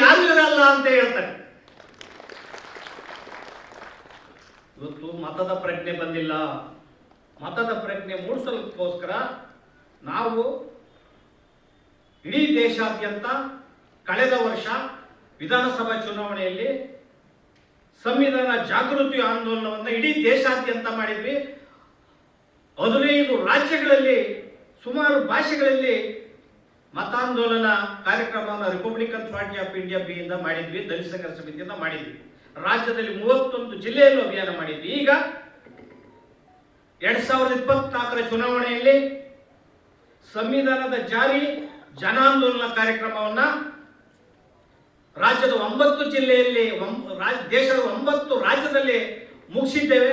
ಯಾರು ಇರಲ್ಲ ಅಂತ ಹೇಳ್ತಾರೆ. ಇವತ್ತು ಮತದ ಪ್ರಜ್ಞೆ ಬಂದಿಲ್ಲ. ಮತದ ಪ್ರಜ್ಞೆ ಮೂಡಿಸೋದಕ್ಕೋಸ್ಕರ ನಾವು ಇಡೀ ದೇಶಾದ್ಯಂತ ಕಳೆದ ವರ್ಷ ವಿಧಾನಸಭಾ ಚುನಾವಣೆಯಲ್ಲಿ ಸಂವಿಧಾನ ಜಾಗೃತಿ ಆಂದೋಲನವನ್ನು ಇಡೀ ದೇಶಾದ್ಯಂತ ಮಾಡಿದ್ವಿ. ಹದಿನೈದು ರಾಜ್ಯಗಳಲ್ಲಿ, ಸುಮಾರು ಭಾಷೆಗಳಲ್ಲಿ ಮತಾಂದೋಲನ ಕಾರ್ಯಕ್ರಮವನ್ನು ರಿಪಬ್ಲಿಕನ್ ಪಾರ್ಟಿ ಆಫ್ ಇಂಡಿಯಾ ಬಿಯಿಂದ ಮಾಡಿದ್ವಿ, ದಲಿತ ಸಂಘರ್ಷ ಸಮಿತಿಯಿಂದ ಮಾಡಿದ್ವಿ. ರಾಜ್ಯದಲ್ಲಿ ಮೂವತ್ತೊಂದು ಜಿಲ್ಲೆಯಲ್ಲೂ ಅಭಿಯಾನ ಮಾಡಿದ್ವಿ. ಈಗ ಎರಡ್ ಸಾವಿರದ ಇಪ್ಪತ್ನಾಲ್ಕರ ಚುನಾವಣೆಯಲ್ಲಿ ಸಂವಿಧಾನದ ಜಾರಿ ಜನಾಂದೋಲನ ಕಾರ್ಯಕ್ರಮವನ್ನ ರಾಜ್ಯದ ಒಂಬತ್ತು ಜಿಲ್ಲೆಯಲ್ಲಿ ದೇಶದ ಒಂಬತ್ತು ರಾಜ್ಯದಲ್ಲಿ ಮುಗಿಸಿದ್ದೇವೆ.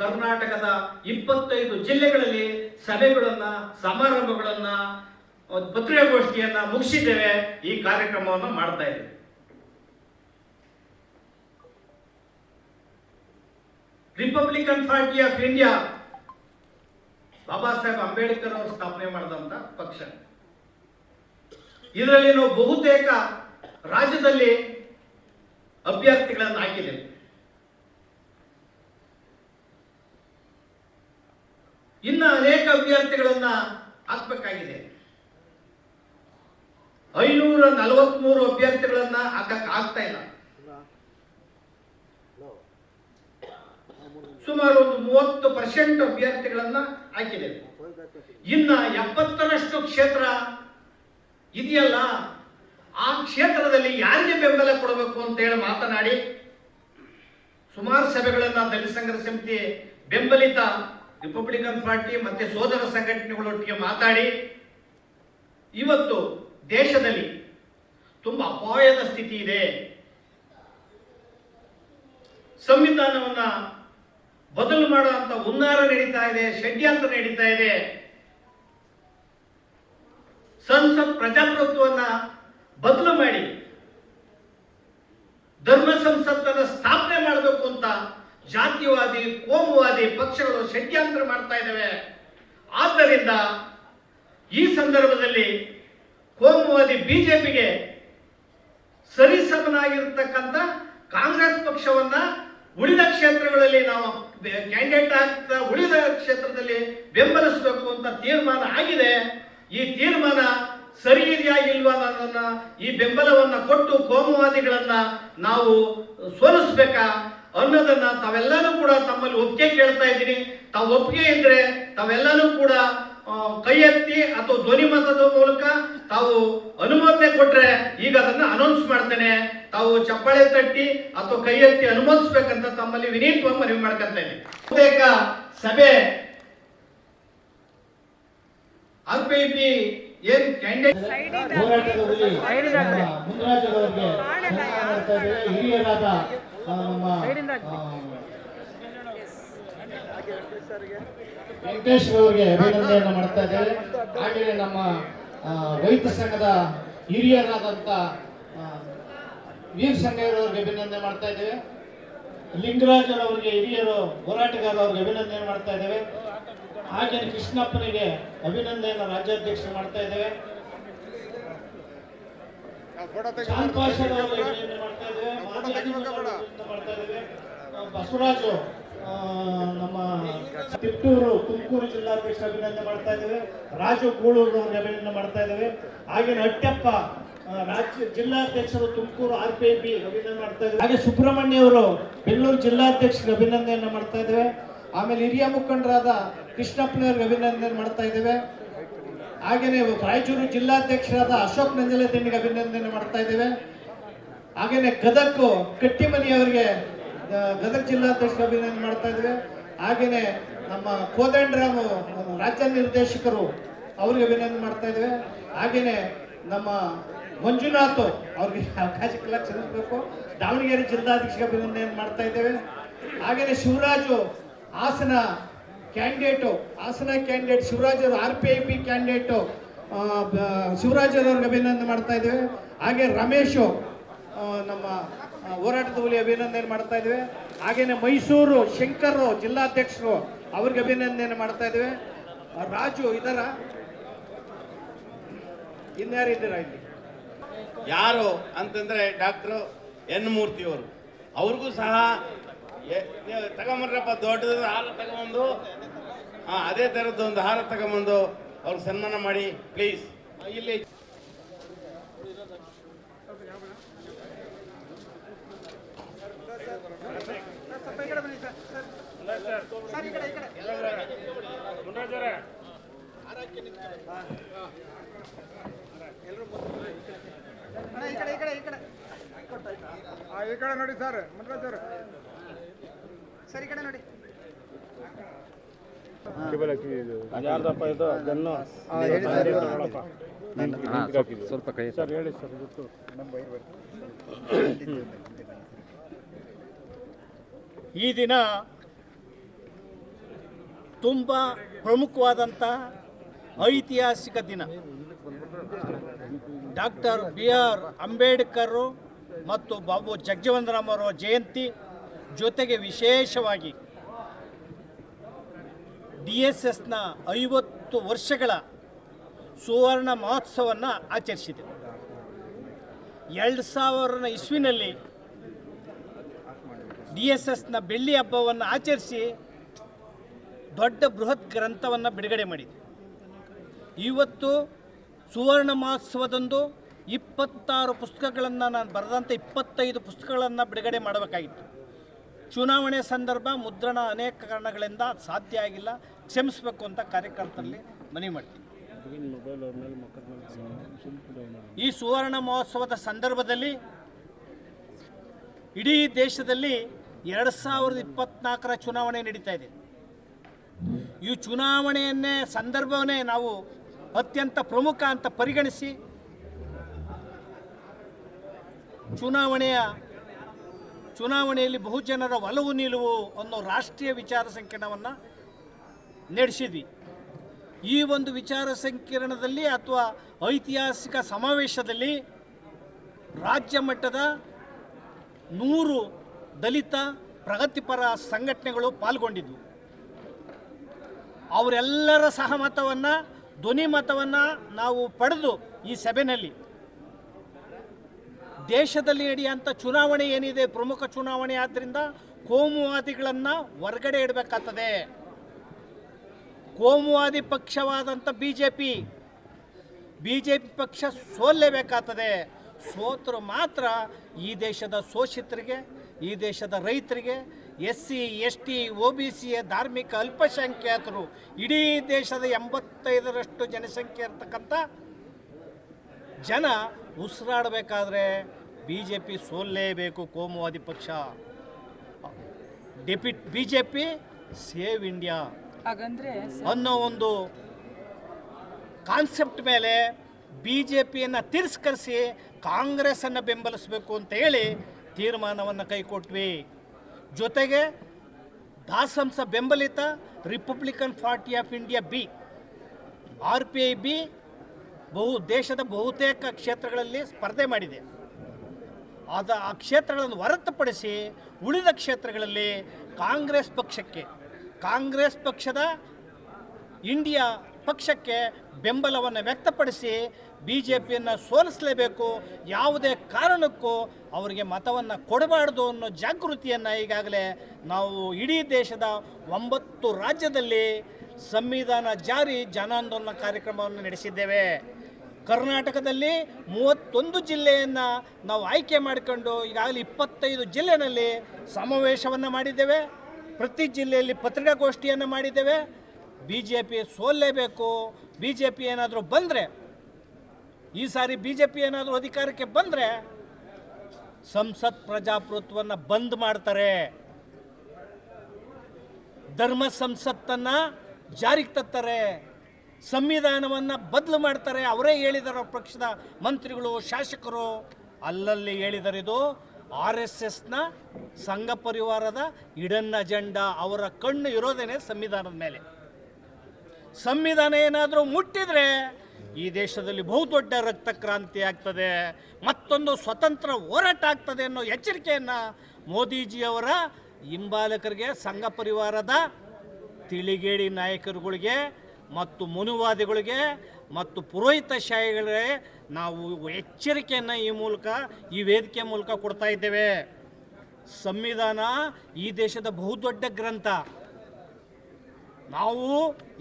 ಕರ್ನಾಟಕದ ಇಪ್ಪತ್ತೈದು ಜಿಲ್ಲೆಗಳಲ್ಲಿ ಸಭೆಗಳನ್ನ, ಸಮಾರಂಭಗಳನ್ನ ಒಂದು ಪತ್ರಿಕಾಗೋಷ್ಠಿಯನ್ನ ಮುಗಿಸಿದ್ದೇವೆ ಈ ಕಾರ್ಯಕ್ರಮವನ್ನು ಮಾಡ್ತಾ ಇದ್ದೇವೆ Republican Party of India Baba Saheb Ambedkar ಅವರು ಸ್ಥಾಪನೆ ಮಾಡಿದಂತ ಪಕ್ಷ. ಇದರಲ್ಲಿ ನಾವು ಬಹುತೇಕ ರಾಜ್ಯದಲ್ಲಿ ಅಭ್ಯರ್ಥಿಗಳನ್ನು ಹಾಕಿದ್ದೇವೆ. ಇನ್ನು ಅನೇಕ ಅಭ್ಯರ್ಥಿಗಳನ್ನ ಹಾಕ್ಬೇಕಾಗಿದೆ. ಐನೂರ ನಲವತ್ಮೂರು ಅಭ್ಯರ್ಥಿಗಳನ್ನ ಹಾಕಕ್ ಆಗ್ತಾ ಇಲ್ಲ. ಸುಮಾರು ಒಂದು ಮೂವತ್ತು ಪರ್ಸೆಂಟ್ ಅಭ್ಯರ್ಥಿಗಳನ್ನ ಹಾಕಿದೆ. ಇನ್ನ ಎಪ್ಪತ್ತರಷ್ಟು ಕ್ಷೇತ್ರ ಇದೆಯಲ್ಲ, ಆ ಕ್ಷೇತ್ರದಲ್ಲಿ ಯಾರಿಗೆ ಬೆಂಬಲ ಕೊಡಬೇಕು ಅಂತ ಹೇಳಿ ಮಾತನಾಡಿ, ಸುಮಾರು ಸಭೆಗಳನ್ನ ದಲಿತ ಸಂಘದ ಸಮಿತಿ, ಬೆಂಬಲಿತ ರಿಪಬ್ಲಿಕನ್ ಪಾರ್ಟಿ ಮತ್ತೆ ಸೋದರ ಸಂಘಟನೆಗಳೊಟ್ಟಿಗೆ ಮಾತಾಡಿ, ಇವತ್ತು ದೇಶದಲ್ಲಿ ತುಂಬ ಅಪಾಯದ ಸ್ಥಿತಿ ಇದೆ. ಸಂವಿಧಾನವನ್ನ ಬದಲು ಮಾಡುವಂತ ಹುನ್ನಾರ ನಡೀತಾ ಇದೆ, ಷಡ್ಯಂತ್ರ ನಡೀತಾ ಇದೆ. ಸಂಸತ್ ಪ್ರಜಾಪ್ರಭುತ್ವವನ್ನ ಬದಲು ಮಾಡಿ ಧರ್ಮ ಸಂಸತ್ತನ್ನ ಸ್ಥಾಪನೆ ಮಾಡಬೇಕು ಅಂತ ಜಾತಿವಾದಿ, ಕೋಮುವಾದಿ ಪಕ್ಷಗಳು ಷಡ್ಯಂತ್ರ ಮಾಡ್ತಾ ಇದ್ದಾವೆ. ಆದ್ದರಿಂದ ಈ ಸಂದರ್ಭದಲ್ಲಿ ಕೋಮುವಾದಿ ಬಿಜೆಪಿಗೆ ಸರಿಸಮನಾಗಿರ್ತಕ್ಕಂಥ ಕಾಂಗ್ರೆಸ್ ಪಕ್ಷವನ್ನ ಉಳಿದ ಕ್ಷೇತ್ರಗಳಲ್ಲಿ ನಾವು ಕ್ಯಾಂಡಿಡೇಟ್ ಆಗ್ತಾ ಉಳಿದ ಕ್ಷೇತ್ರದಲ್ಲಿ ಬೆಂಬಲಿಸಬೇಕು ಅಂತ ತೀರ್ಮಾನ ಆಗಿದೆ. ಈ ತೀರ್ಮಾನ ಸರಿ ಇದೆಯಾ ಇಲ್ವಾ ಈ ಬೆಂಬಲವನ್ನ ಕೊಟ್ಟು ಕೋಮುವಾದಿಗಳನ್ನ ನಾವು ಸೋಲಿಸ್ಬೇಕಾ ಅನ್ನೋದನ್ನ ತಾವೆಲ್ಲರೂ ಕೂಡ ತಮ್ಮಲ್ಲಿ ಒಪ್ಪಿಗೆ ಕೇಳ್ತಾ ಇದ್ದೀನಿ. ತಾವು ಒಪ್ಪಿಗೆ ಇದ್ರೆ ತಾವೆಲ್ಲರೂ ಕೂಡ ಕೈ ಎತ್ತಿ ಅಥವಾ ಧ್ವನಿ ಮತದ ಮೂಲಕ ತಾವು ಅನುಮೋದನೆ ಕೊಟ್ರೆ ಈಗ ಅದನ್ನ ಅನೌನ್ಸ್ ಮಾಡ್ತೇನೆ. ತಾವು ಚಪ್ಪಾಳೆ ತಟ್ಟಿ ಅಥವಾ ಕೈ ಎತ್ತಿ ಅನುಮೋದಿಸ್ಬೇಕಂತ ತಮ್ಮಲ್ಲಿ ವಿನೀತವಾಗಿ ಮನವಿ ಮಾಡ್ಕೊಂತ ಇದ್ದೀನಿ. ಬಹುತೇಕ ಸಭೆ ಆರ್ ಏನ್ ಕ್ಯಾಂಡಿಡೇಟ್ ಹೋರಾಟದಲ್ಲಿ ಹಿರಿಯರಾದ ನಮ್ಮ ಆ, ವೆಂಕಟೇಶ್ ಅವರಿಗೆ ಅಭಿನಂದನೆಯನ್ನು ಮಾಡ್ತಾ ಇದ್ದೇವೆ. ಹಾಗೆಯೇ ನಮ್ಮ ರೈತ ಸಂಘದ ಹಿರಿಯರಾದಂಥ ಆ, ವೀರ್ ಸಂಘಯವರಿಗೆ ಅಭಿನಂದನೆ ಮಾಡ್ತಾ ಇದ್ದೇವೆ. ಲಿಂಗರಾಜರವರಿಗೆ ಹಿರಿಯರು ಹೋರಾಟಗಾರರವ್ರಿಗೆ ಅಭಿನಂದನೆ ಮಾಡ್ತಾ ಇದ್ದೇವೆ. ಹಾಗೆ ಕೃಷ್ಣಪ್ಪನಿಗೆ ಅಭಿನಂದನೆಯನ್ನು ರಾಜ್ಯಾಧ್ಯಕ್ಷರು ಮಾಡ್ತಾ ಇದ್ದೇವೆ. ಪಾಷಾರವರಿಗೆ ಅಭಿನಂದನೆ ಮಾಡ್ತಾ ಬಸವರಾಜು ನಮ್ಮ ತಿಪ್ಟೂರು ತುಮಕೂರು ಜಿಲ್ಲಾಧ್ಯಕ್ಷ ಅಭಿನಂದನೆ ಮಾಡ್ತಾ ಇದ್ದೇವೆ. ರಾಜು ಅವರಿಗೆ ಅಭಿನಂದನೆ ಮಾಡ್ತಾ ಇದ್ದೇವೆ. ಹಾಗೆ ಅಟ್ಟಪ್ಪ ರಾಜ್ಯ ಜಿಲ್ಲಾಧ್ಯಕ್ಷರು Tumakuru R P I B ಅಭಿನಂದನೆ ಮಾಡ್ತಾ ಇದ್ದಾರೆ ಹಾಗೆ ಸುಬ್ರಹ್ಮಣ್ಯ ಅವರು ಬೆಂಗಳೂರು ಜಿಲ್ಲಾಧ್ಯಕ್ಷರಿಗೆ ಅಭಿನಂದನೆಯನ್ನು ಮಾಡ್ತಾ ಇದ್ದೇವೆ. ಆಮೇಲೆ ಹಿರಿಯ ಮುಖಂಡರಾದ ಕೃಷ್ಣಪ್ಪನವ್ರಿಗೆ ಅಭಿನಂದನೆ ಮಾಡ್ತಾ ಇದ್ದೇವೆ. ಹಾಗೇನೆ ರಾಯಚೂರು ಜಿಲ್ಲಾಧ್ಯಕ್ಷರಾದ ಅಶೋಕ್ ನಂಜಲೆ ದಂಡಿಗೆ ಅಭಿನಂದನೆ ಮಾಡ್ತಾ ಇದ್ದೇವೆ. ಹಾಗೇನೆ ಕಟ್ಟಿಮನಿ ಅವರಿಗೆ ಗದಗ್ ಜಿಲ್ಲಾಧ್ಯಕ್ಷ ಅಭಿನಂದನೆ ಮಾಡ್ತಾ ಇದ್ದೇವೆ ಹಾಗೇನೆ ನಮ್ಮ ಕೋದಂಡರಾಮ್ ರಾಜ್ಯ ನಿರ್ದೇಶಕರು ಅವ್ರಿಗೆ ಅಭಿನಂದನೆ ಮಾಡ್ತಾ ಇದ್ದೇವೆ ಹಾಗೇನೆ ನಮ್ಮ ಮಂಜುನಾಥ್ ಅವ್ರಿಗೆ ಅವಕಾಶಕ್ಕೆಲ್ಲ ಕ್ಷಮಿಸಬೇಕು ದಾವಣಗೆರೆ ಜಿಲ್ಲಾಧ್ಯಕ್ಷ ಅಭಿನಂದನೆ ಮಾಡ್ತಾ ಇದ್ದೇವೆ. ಹಾಗೇನೆ Shivaraju Hassan candidate, Hassan candidate ಶಿವರಾಜರು R P I P candidate ಶಿವರಾಜರವ್ರಿಗೆ ಅಭಿನಂದನೆ ಮಾಡ್ತಾ ಇದ್ದೇವೆ. ಹಾಗೆ ರಮೇಶು ನಮ್ಮ ಹೋರಾಟದ ಹುಲಿ ಅಭಿನಂದನೆ ಮಾಡ್ತಾ ಇದ್ದೇವೆ ಹಾಗೇನೆ ಮೈಸೂರು ಶಂಕರು ಜಿಲ್ಲಾಧ್ಯಕ್ಷರು ಅವ್ರಿಗೆ ಅಭಿನಂದನೆ ಮಾಡ್ತಾ ಇದ್ದೇವೆ ರಾಜು ಇದರ ಇನ್ಯಾರು ಇದ್ದೀರಾ ಇಲ್ಲಿ? ಯಾರು ಅಂತಂದ್ರೆ ಡಾಕ್ಟರ್ ಎನ್ ಮೂರ್ತಿಯವರು ಅವ್ರಿಗೂ ಸಹ ತಗೊಂಬರ್ರಪ್ಪ ದೊಡ್ಡದ ಹಾರ ತಗೊಂಬಂದು ಹಾಂ ಅದೇ ಥರದ್ದು ಒಂದು ಹಾರ ತಗೊಂಬಂದು ಅವ್ರಿಗೆ ಸನ್ಮಾನ ಮಾಡಿ ಪ್ಲೀಸ್. ಇಲ್ಲಿ ಆ, ಈ ಕಡೆ ನೋಡಿ ಸರ್ ಸರ್ ಸರಿ ಕಡೆ ನೋಡಿ. ಯಾರ್ದಪ್ಪ ಇದು ಗನ್ನು ಸ್ವಲ್ಪ ಕೈ ಸರ್ ಹೇಳಿ ಸರ್ ಗೊತ್ತು. ಈ ದಿನ ತುಂಬಾ ಪ್ರಮುಖವಾದಂತ ಐತಿಹಾಸಿಕ ದಿನ. ಡಾಕ್ಟರ್ ಬಿ ಆರ್ ಅಂಬೇಡ್ಕರ್ ಮತ್ತು ಬಾಬು ಜಗಜೀವನರಾಮ್ ಅವರ ಜಯಂತಿ ಜೊತೆಗೆ ವಿಶೇಷವಾಗಿ ಡಿ ಎಸ್ ಎಸ್ನ ಐವತ್ತು ವರ್ಷಗಳ ಸುವರ್ಣ ಮಹೋತ್ಸವವನ್ನು ಆಚರಿಸಿದೆ. ಎರಡು ಸಾವಿರದ ಇಸ್ವಿನಲ್ಲಿ ಡಿ ಎಸ್ ಎಸ್ನ ಬೆಳ್ಳಿ ಹಬ್ಬವನ್ನು ಆಚರಿಸಿ ದೊಡ್ಡ ಬೃಹತ್ ಗ್ರಂಥವನ್ನು ಬಿಡುಗಡೆ ಮಾಡಿದೆ. ಇವತ್ತು ಸುವರ್ಣ ಮಹೋತ್ಸವದಂದು ಇಪ್ಪತ್ತಾರು ಪುಸ್ತಕಗಳನ್ನು ನಾನು ಬರೆದಂಥ ಇಪ್ಪತ್ತೈದು ಪುಸ್ತಕಗಳನ್ನು ಬಿಡುಗಡೆ ಮಾಡಬೇಕಾಗಿತ್ತು. ಚುನಾವಣೆ ಸಂದರ್ಭ ಮುದ್ರಣ ಅನೇಕ ಕಾರಣಗಳಿಂದ ಸಾಧ್ಯ ಆಗಿಲ್ಲ. ಕ್ಷಮಿಸಬೇಕು ಅಂತ ಕಾರ್ಯಕರ್ತರಲ್ಲಿ ಮನವಿ ಮಾಡ್ತೀನಿ. ಈ ಸುವರ್ಣ ಮಹೋತ್ಸವದ ಸಂದರ್ಭದಲ್ಲಿ ಇಡೀ ದೇಶದಲ್ಲಿ ಎರಡು ಸಾವಿರದ ಇಪ್ಪತ್ನಾಲ್ಕರ ಚುನಾವಣೆ ನಡೀತಾ ಇದೆ. ಈ ಚುನಾವಣೆಯನ್ನೇ, ಸಂದರ್ಭವನ್ನೇ ನಾವು ಅತ್ಯಂತ ಪ್ರಮುಖ ಅಂತ ಪರಿಗಣಿಸಿ ಚುನಾವಣೆಯ ಚುನಾವಣೆಯಲ್ಲಿ ಬಹುಜನರ ಒಲವು ನಿಲುವು ಅನ್ನೋ ರಾಷ್ಟ್ರೀಯ ವಿಚಾರ ಸಂಕಿರಣವನ್ನು ನಡೆಸಿದ್ವಿ. ಈ ಒಂದು ವಿಚಾರ ಸಂಕಿರಣದಲ್ಲಿ ಅಥವಾ ಐತಿಹಾಸಿಕ ಸಮಾವೇಶದಲ್ಲಿ ರಾಜ್ಯ ಮಟ್ಟದ ನೂರು ದಲಿತ ಪ್ರಗತಿಪರ ಸಂಘಟನೆಗಳು ಪಾಲ್ಗೊಂಡಿದ್ವು. ಅವರೆಲ್ಲರ ಸಹಮತವನ್ನು ಧ್ವನಿ ಮತವನ್ನು ನಾವು ಪಡೆದು ಈ ಸಭೆಯಲ್ಲಿ ದೇಶದಲ್ಲಿ ನಡೆಯುವಂಥ ಚುನಾವಣೆ ಏನಿದೆ, ಪ್ರಮುಖ ಚುನಾವಣೆ ಆದ್ದರಿಂದ ಕೋಮುವಾದಿಗಳನ್ನು ಹೊರಗಡೆ ಇಡಬೇಕಾಗ್ತದೆ. ಕೋಮುವಾದಿ ಪಕ್ಷವಾದಂಥ B J P B J P ಪಕ್ಷ ಸೋಲ್ಲೇಬೇಕಾಗ್ತದೆ. ಸೋತರು ಮಾತ್ರ ಈ ದೇಶದ ಶೋಷಿತರಿಗೆ, ಈ ದೇಶದ ರೈತರಿಗೆ S C S T O B C ಧಾರ್ಮಿಕ ಅಲ್ಪಸಂಖ್ಯಾತರು ಇಡೀ ದೇಶದ ಎಂಬತ್ತೈದರಷ್ಟು ಜನಸಂಖ್ಯೆ ಇರ್ತಕ್ಕಂಥ ಜನ ಉಸಿರಾಡಬೇಕಾದ್ರೆ ಬಿ ಜೆ ಪಿ ಸೋಲ್ಲೇಬೇಕು ಕೋಮುವಾದಿ ಪಕ್ಷ. Defeat B J P save India. ಹಾಗಂದ್ರೆ ಅನ್ನೋ ಒಂದು ಕಾನ್ಸೆಪ್ಟ್ ಮೇಲೆ ಬಿ ಜೆ ಪಿಯನ್ನು ತಿರಸ್ಕರಿಸಿ ಕಾಂಗ್ರೆಸ್ಸನ್ನು ಬೆಂಬಲಿಸಬೇಕು ಅಂತ ಹೇಳಿ ತೀರ್ಮಾನವನ್ನು ಕೈಕೊಟ್ವಿ. ಜೊತೆಗೆ ದಾಸಂಸ ಬೆಂಬಲಿತ Republican Party of India B R P I B ಬಹು ದೇಶದ ಬಹುತೇಕ ಕ್ಷೇತ್ರಗಳಲ್ಲಿ ಸ್ಪರ್ಧೆ ಮಾಡಿದೆ. ಆದ ಆ ಕ್ಷೇತ್ರಗಳನ್ನು ಹೊರತುಪಡಿಸಿ ಉಳಿದ ಕ್ಷೇತ್ರಗಳಲ್ಲಿ ಕಾಂಗ್ರೆಸ್ ಪಕ್ಷಕ್ಕೆ, ಕಾಂಗ್ರೆಸ್ ಪಕ್ಷದ ಇಂಡಿಯಾ ಪಕ್ಷಕ್ಕೆ ಬೆಂಬಲವನ್ನು ವ್ಯಕ್ತಪಡಿಸಿ ಬಿ ಜೆ ಪಿಯನ್ನು ಸೋಲಿಸಲೇಬೇಕು, ಯಾವುದೇ ಕಾರಣಕ್ಕೂ ಅವರಿಗೆ ಮತವನ್ನು ಕೊಡಬಾರ್ದು ಅನ್ನೋ ಜಾಗೃತಿಯನ್ನು ಈಗಾಗಲೇ ನಾವು ಇಡೀ ದೇಶದ ಒಂಬತ್ತು ರಾಜ್ಯದಲ್ಲಿ ಸಂವಿಧಾನ ಜಾರಿ ಜನಾಂದೋಲನ ಕಾರ್ಯಕ್ರಮವನ್ನು ನಡೆಸಿದ್ದೇವೆ. ಕರ್ನಾಟಕದಲ್ಲಿ ಮೂವತ್ತೊಂದು ಜಿಲ್ಲೆಯನ್ನು ನಾವು ಆಯ್ಕೆ ಮಾಡಿಕೊಂಡು ಈಗಾಗಲೇ ಇಪ್ಪತ್ತೈದು ಜಿಲ್ಲೆಯಲ್ಲಿ ಸಮಾವೇಶವನ್ನು ಮಾಡಿದ್ದೇವೆ. ಪ್ರತಿ ಜಿಲ್ಲೆಯಲ್ಲಿ ಪತ್ರಿಕಾಗೋಷ್ಠಿಯನ್ನು ಮಾಡಿದ್ದೇವೆ. ಬಿ ಜೆ ಪಿ ಸೋಲ್ಲೇಬೇಕು. ಬಿ ಜೆ ಪಿ ಏನಾದರೂ ಬಂದರೆ ಈ ಸಾರಿ ಬಿ ಜೆ ಪಿ ಏನಾದರೂ ಅಧಿಕಾರಕ್ಕೆ ಬಂದರೆ ಸಂಸತ್ ಪ್ರಜಾಪ್ರಭುತ್ವವನ್ನು ಬಂದ್ ಮಾಡ್ತಾರೆ. ಧರ್ಮ ಸಂಸತ್ತನ್ನು ಜಾರಿಗೆ ತತ್ತಾರೆ ಸಂವಿಧಾನವನ್ನು ಬದಲು ಮಾಡ್ತಾರೆ. ಅವರೇ ಹೇಳಿದಾರೆ ಪಕ್ಷದ ಮಂತ್ರಿಗಳು, ಶಾಸಕರು. ಅಲ್ಲಲ್ಲಿ ಹೇಳಿದ್ದಾರೆ ಇದು ಆರ್ ಎಸ್ ಎಸ್ನ ಸಂಘ ಪರಿವಾರದ ಇಡನ್ ಅಜೆಂಡಾ. ಅವರ ಕಣ್ಣು ಇರೋದೇನೆ ಸಂವಿಧಾನದ ಮೇಲೆ. ಸಂವಿಧಾನ ಏನಾದರೂ ಮುಟ್ಟಿದ್ರೆ ಈ ದೇಶದಲ್ಲಿ ಬಹುದೊಡ್ಡ ರಕ್ತ ಕ್ರಾಂತಿ ಆಗ್ತದೆ, ಮತ್ತೊಂದು ಸ್ವತಂತ್ರ ಹೋರಾಟ ಆಗ್ತದೆ ಅನ್ನೋ ಎಚ್ಚರಿಕೆಯನ್ನು ಮೋದಿಜಿಯವರ ಹಿಂಬಾಲಕರಿಗೆ, ಸಂಘ ಪರಿವಾರದ ತಿಳಿಗೇಡಿ ನಾಯಕರುಗಳಿಗೆ ಮತ್ತು ಮನುವಾದಿಗಳಿಗೆ ಮತ್ತು ಪುರೋಹಿತಶಾಹಿಗಳೇ ನಾವು ಎಚ್ಚರಿಕೆಯನ್ನು ಈ ಮೂಲಕ, ಈ ವೇದಿಕೆ ಮೂಲಕ ಕೊಡ್ತಾ ಇದ್ದೇವೆ. ಸಂವಿಧಾನ ಈ ದೇಶದ ಬಹುದೊಡ್ಡ ಗ್ರಂಥ. ನಾವು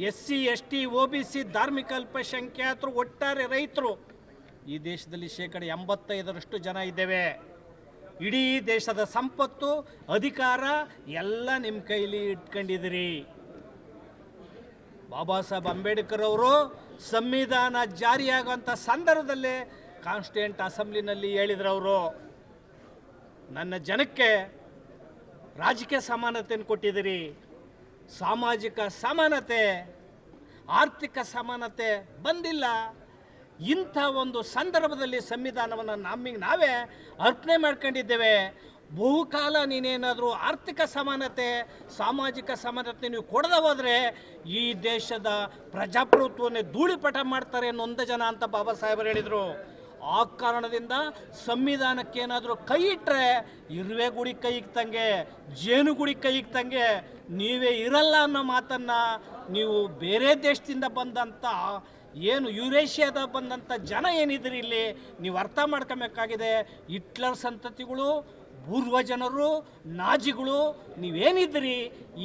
S C, S T O B C ಧಾರ್ಮಿಕ ಅಲ್ಪಸಂಖ್ಯಾತರು, ಒಟ್ಟಾರೆ ರೈತರು ಈ ದೇಶದಲ್ಲಿ ಶೇಕಡ ಎಂಬತ್ತೈದರಷ್ಟು ಜನ ಇದ್ದೇವೆ. ಇಡೀ ದೇಶದ ಸಂಪತ್ತು, ಅಧಿಕಾರ ಎಲ್ಲ ನಿಮ್ಮ ಕೈಲಿ ಇಟ್ಕೊಂಡಿದ್ದೀರಿ. ಬಾಬಾ ಸಾಹೇಬ್ ಅಂಬೇಡ್ಕರ್ ಅವರು ಸಂವಿಧಾನ ಜಾರಿಯಾಗುವಂಥ ಸಂದರ್ಭದಲ್ಲೇ ಕಾನ್ಸ್ಟಿಟ್ಯೂಂಟ್ ಅಸೆಂಬ್ಲಿನಲ್ಲಿ ಹೇಳಿದ್ರು ಅವರು, ನನ್ನ ಜನಕ್ಕೆ ರಾಜಕೀಯ ಸಮಾನತೆಯನ್ನು ಕೊಟ್ಟಿದ್ದೀರಿ. ಸಾಮಾಜಿಕ ಸಮಾನತೆ, ಆರ್ಥಿಕ ಸಮಾನತೆ ಬಂದಿಲ್ಲ. ಇಂಥ ಒಂದು ಸಂದರ್ಭದಲ್ಲಿ ಸಂವಿಧಾನವನ್ನು ನಮಗೆ ನಾವೇ ಅರ್ಪಣೆ ಮಾಡ್ಕೊಂಡಿದ್ದೇವೆ. ಬಹುಕಾಲ ನೀನೇನಾದರೂ ಆರ್ಥಿಕ ಸಮಾನತೆ, ಸಾಮಾಜಿಕ ಸಮಾನತೆ ನೀವು ಕೊಡದ ಹೋದರೆ ಈ ದೇಶದ ಪ್ರಜಾಪ್ರಭುತ್ವವನ್ನೇ ಧೂಳಿಪಟ ಮಾಡ್ತಾರೆ ಅನ್ನೋ ನೊಂದ ಜನ ಅಂತ ಬಾಬಾ ಸಾಹೇಬರು ಹೇಳಿದರು. ಆ ಕಾರಣದಿಂದ ಸಂವಿಧಾನಕ್ಕೆ ಏನಾದರೂ ಕೈ ಇಟ್ಟರೆ ಇರುವೆ ಗುಡಿ ಕೈ ಇಕ್ತಂಗೆ ಜೇನು ಗುಡಿ ಕೈ ಇಕ್ತಂಗೆ ನೀವೇ ಇರಲ್ಲ ಅನ್ನೋ ಮಾತನ್ನು ನೀವು ಬೇರೆ ದೇಶದಿಂದ ಬಂದಂಥ ಏನು ಯುರೇಷ್ಯಾದ ಬಂದಂಥ ಜನ ಏನಿದ್ರಿ ಇಲ್ಲಿ, ನೀವು ಅರ್ಥ ಮಾಡ್ಕೊಬೇಕಾಗಿದೆ. ಹಿಟ್ಲರ್ ಸಂತತಿಗಳು ಪೂರ್ವ ಜನರು ನಾಜಿಗಳು, ನೀವೇನಿದ್ರಿ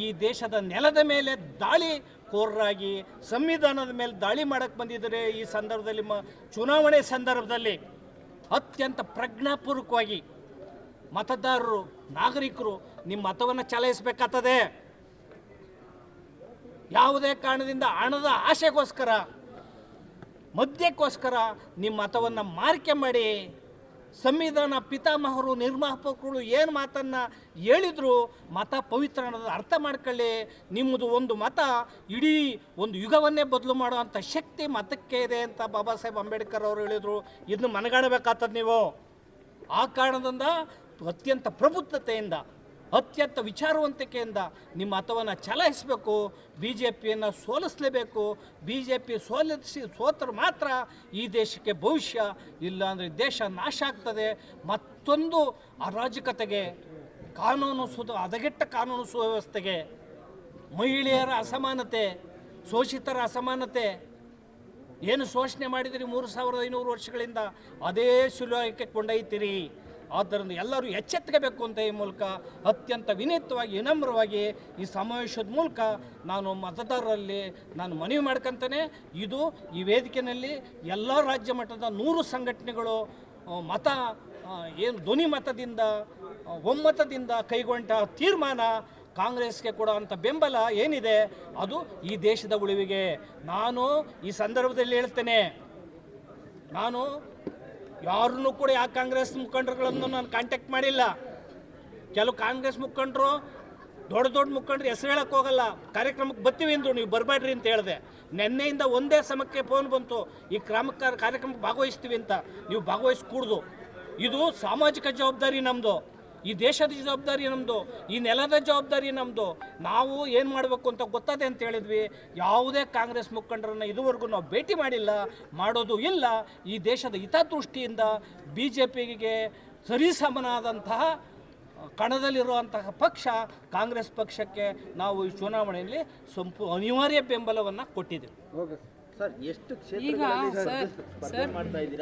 ಈ ದೇಶದ ನೆಲದ ಮೇಲೆ ದಾಳಿ ಕೋರರಾಗಿ ಸಂವಿಧಾನದ ಮೇಲೆ ದಾಳಿ ಮಾಡಕ್ಕೆ ಬಂದಿದ್ದಾರೆ ಈ ಸಂದರ್ಭದಲ್ಲಿ ಮ ಚುನಾವಣೆ ಸಂದರ್ಭದಲ್ಲಿ ಅತ್ಯಂತ ಪ್ರಜ್ಞಾಪೂರ್ವಕವಾಗಿ ಮತದಾರರು, ನಾಗರಿಕರು ನಿಮ್ಮ ಮತವನ್ನು ಚಲಾಯಿಸಬೇಕಾಗ್ತದೆ. ಯಾವುದೇ ಕಾರಣದಿಂದ ಹಣದ ಆಶೆಗೋಸ್ಕರ, ಮದ್ಯಕ್ಕೋಸ್ಕರ ನಿಮ್ಮ ಮತವನ್ನು ಮಾರಿಕೆ ಮಾಡಿ ಸಂವಿಧಾನ ಪಿತಾಮಹರು, ನಿರ್ಮಾಪಕರು ಏನು ಮಾತನ್ನು ಹೇಳಿದ್ರು, ಮತ ಪವಿತ್ರ ಅನ್ನೋದು ಅರ್ಥ ಮಾಡ್ಕೊಳ್ಳಿ. ನಿಮ್ಮದು ಒಂದು ಮತ ಇಡೀ ಒಂದು ಯುಗವನ್ನೇ ಬದಲು ಮಾಡುವಂಥ ಶಕ್ತಿ ಮತಕ್ಕೆ ಇದೆ ಅಂತ ಬಾಬಾ ಸಾಹೇಬ್ ಅಂಬೇಡ್ಕರ್ ಅವರು ಹೇಳಿದರು. ಇದನ್ನು ಮನಗಾಣಬೇಕಾಗ್ತದೆ ನೀವು. ಆ ಕಾರಣದಿಂದ ಅತ್ಯಂತ ಪ್ರಬುದ್ಧತೆಯಿಂದ ಅತ್ಯಂತ ವಿಚಾರವಂತಿಕೆಯಿಂದ ನಿಮ್ಮ ಮತವನ್ನು ಚಲಾಯಿಸಬೇಕು. ಬಿ ಜೆ ಪಿಯನ್ನು ಸೋಲಿಸಲೇಬೇಕು. ಬಿ ಜೆ ಪಿ ಸೋಲಿಸಿ ಸೋತರು ಮಾತ್ರ ಈ ದೇಶಕ್ಕೆ ಭವಿಷ್ಯ, ಇಲ್ಲಾಂದರೆ ದೇಶ ನಾಶ ಆಗ್ತದೆ. ಮತ್ತೊಂದು ಅರಾಜಕತೆಗೆ ಕಾನೂನು ಸುದ, ಹದಗೆಟ್ಟ ಕಾನೂನು ಸುವ್ಯವಸ್ಥೆಗೆ ಮಹಿಳೆಯರ ಅಸಮಾನತೆ, ಶೋಷಿತರ ಅಸಮಾನತೆ, ಏನು ಶೋಷಣೆ ಮಾಡಿದಿರಿ ಮೂರು ಸಾವಿರದ ಐನೂರು ವರ್ಷಗಳಿಂದ? ಅದೇ ಸುಲಭಕ್ಕೆ ಕೊಂಡೊಯ್ತೀರಿ. ಆದ್ದರಿಂದ ಎಲ್ಲರೂ ಎಚ್ಚೆತ್ತಬೇಕು ಅಂತ ಈ ಮೂಲಕ ಅತ್ಯಂತ ವಿನೀತವಾಗಿ, ವಿನಮ್ರವಾಗಿ ಈ ಸಮಾವೇಶದ ಮೂಲಕ ನಾನು ಮತದಾರರಲ್ಲಿ ನಾನು ಮನವಿ ಮಾಡ್ಕೊತೇನೆ. ಇದು ಈ ವೇದಿಕೆಯಲ್ಲಿ ಎಲ್ಲ ರಾಜ್ಯ ಮಟ್ಟದ ನೂರು ಸಂಘಟನೆಗಳು ಮತ ಏನು ಧ್ವನಿ ಮತದಿಂದ ಒಮ್ಮತದಿಂದ ಕೈಗೊಂಡ ತೀರ್ಮಾನ ಕಾಂಗ್ರೆಸ್ಗೆ ಕೊಡುವಂಥ ಬೆಂಬಲ ಏನಿದೆ, ಅದು ಈ ದೇಶದ ಉಳಿವಿಗೆ. ನಾನು ಈ ಸಂದರ್ಭದಲ್ಲಿ ಹೇಳ್ತೇನೆ, ನಾನು ಯಾರನ್ನೂ ಕೂಡ ಯಾವ ಕಾಂಗ್ರೆಸ್ ಮುಖಂಡರುಗಳನ್ನು ನಾನು ಕಾಂಟ್ಯಾಕ್ಟ್ ಮಾಡಿಲ್ಲ. ಕೆಲವು ಕಾಂಗ್ರೆಸ್ ಮುಖಂಡರು, ದೊಡ್ಡ ದೊಡ್ಡ ಮುಖಂಡರು ಹೆಸರು ಹೇಳಕ್ಕೆ ಹೋಗಲ್ಲ. ಕಾರ್ಯಕ್ರಮಕ್ಕೆ ಬರ್ತೀವಿ ಅಂದರು ನೀವು ಬರಬೇಡ್ರಿ ಅಂತ ಹೇಳಿದೆ. ನಿನ್ನೆಯಿಂದ ಒಂದೇ ಸಮಕ್ಕೆ ಫೋನ್ ಬಂತು, ಈ ಕ್ರಮಕ್ಕೆ ಕಾರ್ಯಕ್ರಮಕ್ಕೆ ಭಾಗವಹಿಸ್ತೀವಿ ಅಂತ. ನೀವು ಭಾಗವಹಿಸ್ಕೂಡ್ದು. ಇದು ಸಾಮಾಜಿಕ ಜವಾಬ್ದಾರಿ ನಮ್ಮದು ಈ ದೇಶದ ಜವಾಬ್ದಾರಿ ನಮ್ಮದು ಈ ನೆಲದ ಜವಾಬ್ದಾರಿ ನಮ್ಮದು ನಾವು ಏನು ಮಾಡಬೇಕು ಅಂತ ಗೊತ್ತದೆ ಅಂತ ಹೇಳಿದ್ವಿ. ಯಾವುದೇ ಕಾಂಗ್ರೆಸ್ ಮುಖಂಡರನ್ನು ಇದುವರೆಗೂ ನಾವು ಭೇಟಿ ಮಾಡಿಲ್ಲ, ಮಾಡೋದು ಇಲ್ಲ. ಈ ದೇಶದ ಹಿತದೃಷ್ಟಿಯಿಂದ ಬಿ ಜೆ ಪಿಗೆ ಸರಿಸಮನಾದಂತಹ, ಕಣದಲ್ಲಿರುವಂತಹ ಪಕ್ಷ ಕಾಂಗ್ರೆಸ್ ಪಕ್ಷಕ್ಕೆ ನಾವು ಈ ಚುನಾವಣೆಯಲ್ಲಿ ಸಂಪೂ ಅನಿವಾರ್ಯ ಬೆಂಬಲವನ್ನು ಕೊಟ್ಟಿದ್ದೇವೆ. ಸರ್ ಎಷ್ಟು ಈಗ ಸರ್ ಸರ್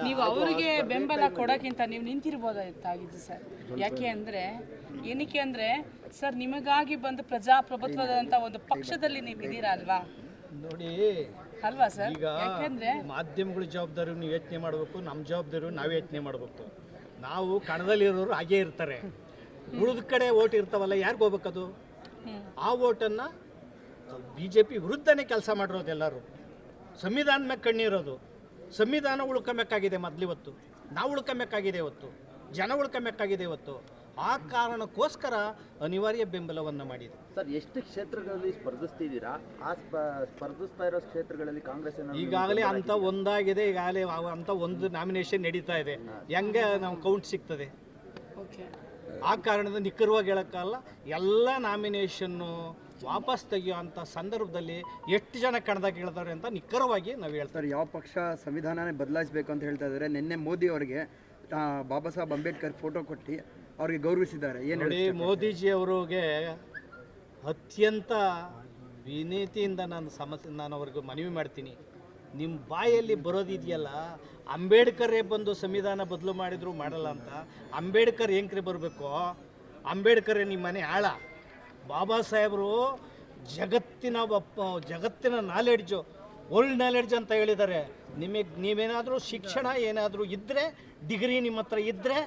ನೀವು ಅವರಿಗೆ ಬೆಂಬಲ ಕೊಡೋಕ್ಕಿಂತ ನೀವು ನಿಂತಿರ್ಬೋದಾಗಿತ್ತು ಸರ್. ಯಾಕೆ ಅಂದರೆ ಏನಕ್ಕೆ ಅಂದರೆ ಸರ್ ನಿಮಗಾಗಿ ಬಂದು ಪ್ರಜಾಪ್ರಭುತ್ವದಂಥ ಒಂದು ಪಕ್ಷದಲ್ಲಿ ನೀವು ಇದ್ದೀರಾ ಅಲ್ವಾ? ನೋಡಿ ಅಲ್ವಾ ಸರ್? ಈಗ ಯಾಕೆಂದ್ರೆ ಮಾಧ್ಯಮಗಳ ಜವಾಬ್ದಾರಿ ನೀವು ಯೋಚನೆ ಮಾಡಬೇಕು ನಮ್ಮ ಜವಾಬ್ದಾರಿ ನಾವು ಯೋಚನೆ ಮಾಡಬೇಕು. ನಾವು ಕಣದಲ್ಲಿರೋರು ಹಾಗೇ ಇರ್ತಾರೆ. ಉಳಿದ ಕಡೆ ಓಟ್ ಇರ್ತಾವಲ್ಲ ಯಾರಿಗೆ ಹೋಗ್ಬೇಕದು? ಆ ಓಟನ್ನು ಬಿ ಜೆ ಪಿ ವಿರುದ್ಧನೇ ಕೆಲಸ ಮಾಡಿರೋದು ಎಲ್ಲರೂ. ಸಂವಿಧಾನ ಮೇಲೆ ಕಣ್ಣಿರೋದು ಸಂವಿಧಾನ ಉಳ್ಕೊಬೇಕಾಗಿದೆ ಮೊದಲಿವತ್ತು. ನಾವು ಉಳ್ಕೊಬೇಕಾಗಿದೆ ಇವತ್ತು. ಜನ ಉಳ್ಕೊಬೇಕಾಗಿದೆ ಇವತ್ತು. ಆ ಕಾರಣಕ್ಕೋಸ್ಕರ ಅನಿವಾರ್ಯ ಬೆಂಬಲವನ್ನು ಮಾಡಿದೆ ಸರ್ ಎಷ್ಟು ಕ್ಷೇತ್ರಗಳಲ್ಲಿ ಸ್ಪರ್ಧಿಸ್ತಿದ್ದೀರಾ ಆ ಸ್ಪ- ಸ್ಪರ್ಧಿಸ್ತಾ ಇರೋ ಕ್ಷೇತ್ರಗಳಲ್ಲಿ ಕಾಂಗ್ರೆಸ್ ಈಗಾಗಲೇ ಅಂತ ಒಂದಾಗಿದೆ ಈಗಾಗಲೇ ಅವ- ಅಂತ ಒಂದು ನಾಮಿನೇಷನ್ ನಡೀತಾ ಇದೆ. ಹೆಂಗೆ ನಾವು ಕೌಂಟ್ ಸಿಗ್ತದೆ? ಓಕೆ ಆ ಕಾರಣದಿಂದ ನಿಖರವಾಗಿ ಹೇಳೋಕ್ಕಲ್ಲ ಎಲ್ಲ ನಾಮಿನೇಷನ್ನು ವಾಪಸ್ ತೆಗೆಯುವಂಥ ಸಂದರ್ಭದಲ್ಲಿ ಎಷ್ಟು ಜನ ಕಣದಾಗ ಹೇಳ್ತಾರೆ ಅಂತ ನಿಖರವಾಗಿ ನಾವು ಹೇಳ್ತಾರೆ ಯಾವ ಪಕ್ಷ ಸಂವಿಧಾನನೇ ಬದಲಾಯಿಸಬೇಕು ಅಂತ ಹೇಳ್ತಾ ಇದ್ದಾರೆ ನಿನ್ನೆ ಮೋದಿ ಅವರಿಗೆ ಬಾಬಾ ಸಾಹೇಬ್ ಅಂಬೇಡ್ಕರ್ ಫೋಟೋ ಕೊಟ್ಟು ಅವ್ರಿಗೆ ಗೌರವಿಸಿದ್ದಾರೆ. ಏನು ಮೋದಿಜಿ ಅವರಿಗೆ ಅತ್ಯಂತ ವಿನೀತಿಯಿಂದ ನಾನು ಸಮಸ್ಯೆ ನಾನು ಅವ್ರಿಗೆ ಮನವಿ ಮಾಡ್ತೀನಿ. ನಿಮ್ಮ ಬಾಯಲ್ಲಿ ಬರೋದಿದೆಯಲ್ಲ ಅಂಬೇಡ್ಕರೇ ಬಂದು ಸಂವಿಧಾನ ಬದಲು ಮಾಡಿದ್ರು ಮಾಡಲ್ಲ ಅಂತ ಅಂಬೇಡ್ಕರ್ ಹೆಂಕ್ರಿ ಬರಬೇಕು? ಅಂಬೇಡ್ಕರೇ ನಿಮ್ಮ ಮನೆ ಆಳ. ಬಾಬಾ ಸಾಹೇಬರು ಜಗತ್ತಿನ ಒಬ್ಬ ಜಗತ್ತಿನ ನಾಲೆಡ್ಜು ವರ್ಲ್ಡ್ ನಾಲೆಡ್ಜ್ ಅಂತ ಹೇಳಿದ್ದಾರೆ. ನಿಮಗೆ ನೀವೇನಾದರೂ ಶಿಕ್ಷಣ ಏನಾದರೂ ಇದ್ದರೆ ಡಿಗ್ರಿ ನಿಮ್ಮ ಹತ್ರ ಇದ್ದರೆ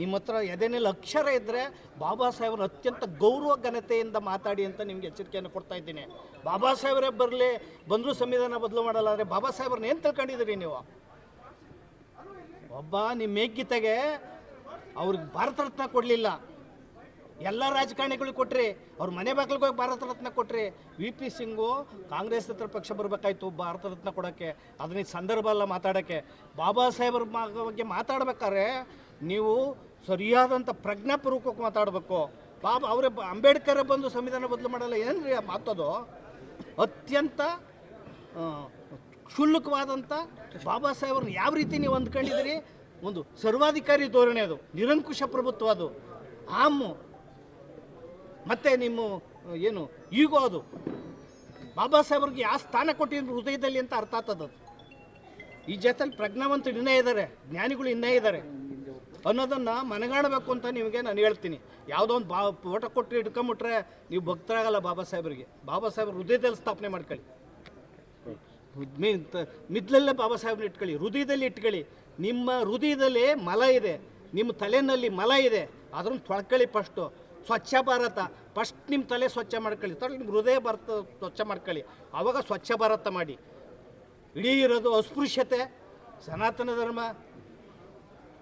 ನಿಮ್ಮ ಹತ್ರ ಎದೆನಲ್ಲಿ ಅಕ್ಷರ ಇದ್ದರೆ ಬಾಬಾ ಸಾಹೇಬರು ಅತ್ಯಂತ ಗೌರವ, ಘನತೆಯಿಂದ ಮಾತಾಡಿ ಅಂತ ನಿಮ್ಗೆ ಎಚ್ಚರಿಕೆಯನ್ನು ಕೊಡ್ತಾ ಇದ್ದೀನಿ. ಬಾಬಾ ಸಾಹೇಬರೇ ಬರಲಿ, ಬಂದರೂ ಸಂವಿಧಾನ ಬದಲು ಮಾಡಲ್ಲ ಆದರೆ ಬಾಬಾ ಸಾಹೇಬ್ರನ್ನ ಏನು ತಿಳ್ಕೊಂಡಿದ್ದೀರಿ ನೀವು? ಒಬ್ಬ ನಿಮ್ಮ ಮೇಗ್ಗಿತೆಗೆ ಅವ್ರಿಗೆ ಭಾರತ ರತ್ನ ಕೊಡಲಿಲ್ಲ. ಎಲ್ಲ ರಾಜಕಾರಣಿಗಳಿಗೆ ಕೊಟ್ರಿ, ಅವ್ರ ಮನೆ ಬಾಗಿಲಿಗೆ ಹೋಗಿ ಭಾರತ ರತ್ನ ಕೊಟ್ರಿ ವಿ ಪಿ ಸಿಂಗು ಕಾಂಗ್ರೆಸ್ ಹತ್ರ ಪಕ್ಷ ಬರಬೇಕಾಯ್ತು ಭಾರತ ರತ್ನ ಕೊಡೋಕ್ಕೆ, ಅದನ್ನ ಸಂದರ್ಭ ಅಲ್ಲ ಮಾತಾಡೋಕ್ಕೆ. ಬಾಬಾ ಸಾಹೇಬರ ಬಗ್ಗೆ ಮಾತಾಡ್ಬೇಕಾದ್ರೆ ನೀವು ಸರಿಯಾದಂಥ ಪ್ರಜ್ಞಾಪೂರ್ವಕವಾಗಿ ಮಾತಾಡಬೇಕು. ಬಾಬಾ, ಅವರೇ ಅಂಬೇಡ್ಕರ್ ಬಂದು ಸಂವಿಧಾನ ಬದಲು ಮಾಡಲ್ಲ, ಏನ್ರಿ ಆ ಮಾತದು? ಅತ್ಯಂತ ಕ್ಷುಲ್ಲಕವಾದಂಥ ಬಾಬಾ ಸಾಹೇಬ್ರನ್ನ ಯಾವ ರೀತಿ ನೀವು ಅಂದ್ಕೊಂಡಿದ್ದೀರಿ? ಒಂದು ಸರ್ವಾಧಿಕಾರಿ ಧೋರಣೆ ಅದು, ನಿರಂಕುಶ ಪ್ರಭುತ್ವ ಅದು. ಆಮು ಮತ್ತು ನಿಮ್ಮ ಏನು, ಈಗೋ ಅದು. ಬಾಬಾ ಸಾಹೇಬ್ರಿಗೆ ಯಾವ ಸ್ಥಾನ ಕೊಟ್ಟಿದ್ರು ಹೃದಯದಲ್ಲಿ ಅಂತ ಅರ್ಥ ಆತದ ಈ ಜೊತೆಲಿ ಪ್ರಜ್ಞಾವಂತರು ಇನ್ನೇ ಇದ್ದಾರೆ ಜ್ಞಾನಿಗಳು ಇನ್ನೇ ಇದ್ದಾರೆ ಅನ್ನೋದನ್ನು ಮನಗಾಣಬೇಕು ಅಂತ ನಿಮಗೆ ನಾನು ಹೇಳ್ತೀನಿ. ಯಾವುದೋ ಒಂದು ಬಾ, ಫೋಟೋ ಕೊಟ್ಟು ಇಟ್ಕೊಂಬಿಟ್ರೆ ನೀವು ಭಕ್ತರಾಗಲ್ಲ ಬಾಬಾ ಸಾಹೇಬ್ರಿಗೆ. ಬಾಬಾ ಸಾಹೇಬ್ರ ಹೃದಯದಲ್ಲಿ ಸ್ಥಾಪನೆ ಮಾಡ್ಕೊಳ್ಳಿ. ಮಿದ್ಲಲ್ಲೇ ಬಾಬಾ ಸಾಹೇಬ್ನ ಇಟ್ಕೊಳ್ಳಿ, ಹೃದಯದಲ್ಲಿ ಇಟ್ಕೊಳ್ಳಿ. ನಿಮ್ಮ ಹೃದಯದಲ್ಲಿ ಮಲ ಇದೆ, ನಿಮ್ಮ ತಲೆಯಲ್ಲಿ ಮಲ ಇದೆ. ಅದನ್ನು ತೊಳ್ಕೊಳ್ಳಿ ಫಸ್ಟು ಸ್ವಚ್ಛ ಭಾರತ. ಫಸ್ಟ್ ನಿಮ್ಮ ತಲೆ ಸ್ವಚ್ಛ ಮಾಡ್ಕೊಳ್ಳಿ. ತಲೆ ನಿಮ್ಮ ಹೃದಯ ಭಾರತ ಸ್ವಚ್ಛ ಮಾಡ್ಕೊಳ್ಳಿ. ಆವಾಗ ಸ್ವಚ್ಛ ಭಾರತ ಮಾಡಿ. ಇಡೀ ಇರೋದು ಅಸ್ಪೃಶ್ಯತೆ ಸನಾತನ ಧರ್ಮ.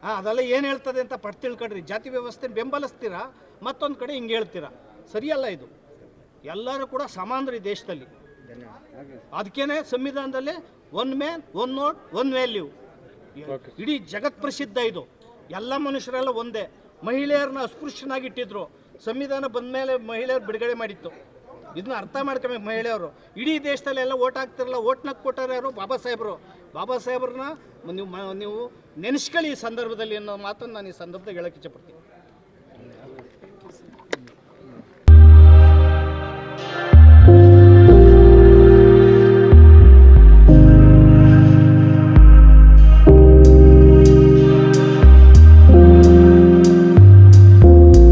ಹಾಂ ಅದೆಲ್ಲ ಏನು ಹೇಳ್ತದೆ ಅಂತ ಪಟ್ಟು ತಿಳ್ಕೊಡ್ರಿ ಜಾತಿ ವ್ಯವಸ್ಥೆ ಬೆಂಬಲಿಸ್ತೀರಾ? ಮತ್ತೊಂದು ಕಡೆ ಹಿಂಗೆ ಹೇಳ್ತೀರಾ? ಸರಿಯಲ್ಲ ಇದು. ಎಲ್ಲರೂ ಕೂಡ ಸಮಾನರು ಈ ದೇಶದಲ್ಲಿ. ಅದಕ್ಕೇನೆ ಸಂವಿಧಾನದಲ್ಲಿ one man one note one value ಇಡೀ ಜಗತ್ ಪ್ರಸಿದ್ಧ ಇದು. ಎಲ್ಲ ಮನುಷ್ಯರೆಲ್ಲ ಒಂದೇ. ಮಹಿಳೆಯರನ್ನ ಅಸ್ಪೃಶ್ಯನಾಗಿ ಇಟ್ಟಿದ್ರು. ಸಂವಿಧಾನ ಬಂದ ಮೇಲೆ ಮಹಿಳೆಯರು ಬಿಡುಗಡೆ ಮಾಡಿತ್ತು. ಇದನ್ನ ಅರ್ಥ ಮಾಡ್ಕೊಬೇಕು ಮಹಿಳೆಯರು. ಇಡೀ ದೇಶದಲ್ಲೆಲ್ಲ ಓಟ್ ಹಾಕ್ತಿರಲ್ಲ ಓಟ್ನಾಗ ಕೊಟ್ಟಾರೆ ಯಾರು? ಬಾಬಾ ಸಾಹೇಬರು. ಬಾಬಾ ಸಾಹೇಬ್ರನ್ನ ನೀವು ನೀವು ನೆನೆಸ್ಕೊಳ್ಳಿ ಈ ಸಂದರ್ಭದಲ್ಲಿ ಅನ್ನೋ ಮಾತನ್ನು ನಾನು ಈ ಸಂದರ್ಭದಲ್ಲಿ ಹೇಳಕ್ಕೆ ಇಚ್ಛಪಡ್ತೀನಿ